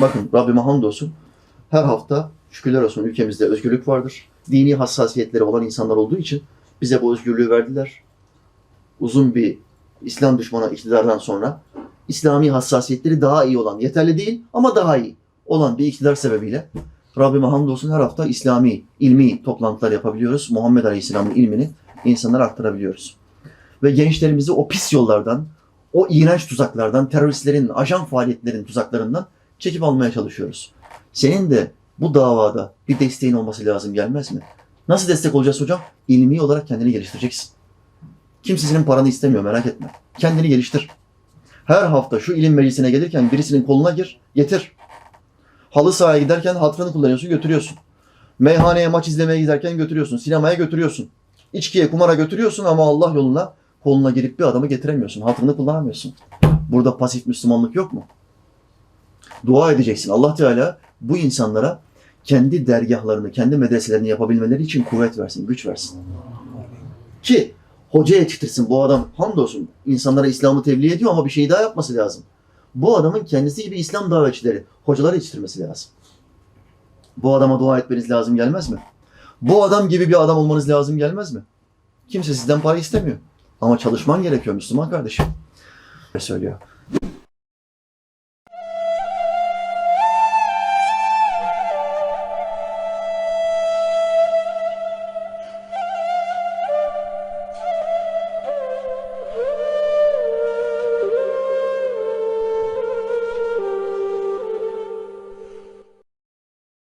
Bakın Rabbime hamdolsun. Her hafta şükürler olsun ülkemizde özgürlük vardır. Dini hassasiyetleri olan insanlar olduğu için bize bu özgürlüğü verdiler. Uzun bir İslam düşmanı iktidardan sonra İslami hassasiyetleri daha iyi olan, yeterli değil ama daha iyi olan bir iktidar sebebiyle Rabbime hamdolsun her hafta İslami, ilmi toplantılar yapabiliyoruz. Muhammed Aleyhisselam'ın ilmini insanlara aktarabiliyoruz. Ve gençlerimizi o pis yollardan, o iğrenç tuzaklardan, teröristlerin, ajan faaliyetlerin tuzaklarından çekip almaya çalışıyoruz. Senin de bu davada bir desteğin olması lazım gelmez mi? Nasıl destek olacağız hocam? İlmi olarak kendini geliştireceksin. Kimse senin paranı istemiyor merak etme. Kendini geliştir. Her hafta şu ilim meclisine gelirken birisinin koluna gir, getir. Halı sahaya giderken hatırını kullanıyorsun, götürüyorsun. Meyhaneye maç izlemeye giderken götürüyorsun. Sinemaya götürüyorsun. İçkiye, kumara götürüyorsun ama Allah yoluna koluna girip bir adamı getiremiyorsun. Hatırını kullanamıyorsun. Burada pasif Müslümanlık yok mu? Dua edeceksin. Allah Teala bu insanlara kendi dergahlarını, kendi medreselerini yapabilmeleri için kuvvet versin, güç versin. Ki hoca yetiştirsin bu adam hamdolsun insanlara İslam'ı tebliğ ediyor ama bir şey daha yapması lazım. Bu adamın kendisi gibi İslam davetçileri, hocaları yetiştirmesi lazım. Bu adama dua etmeniz lazım gelmez mi? Bu adam gibi bir adam olmanız lazım gelmez mi? Kimse sizden para istemiyor. Ama çalışman gerekiyor Müslüman kardeşim. Söylüyor.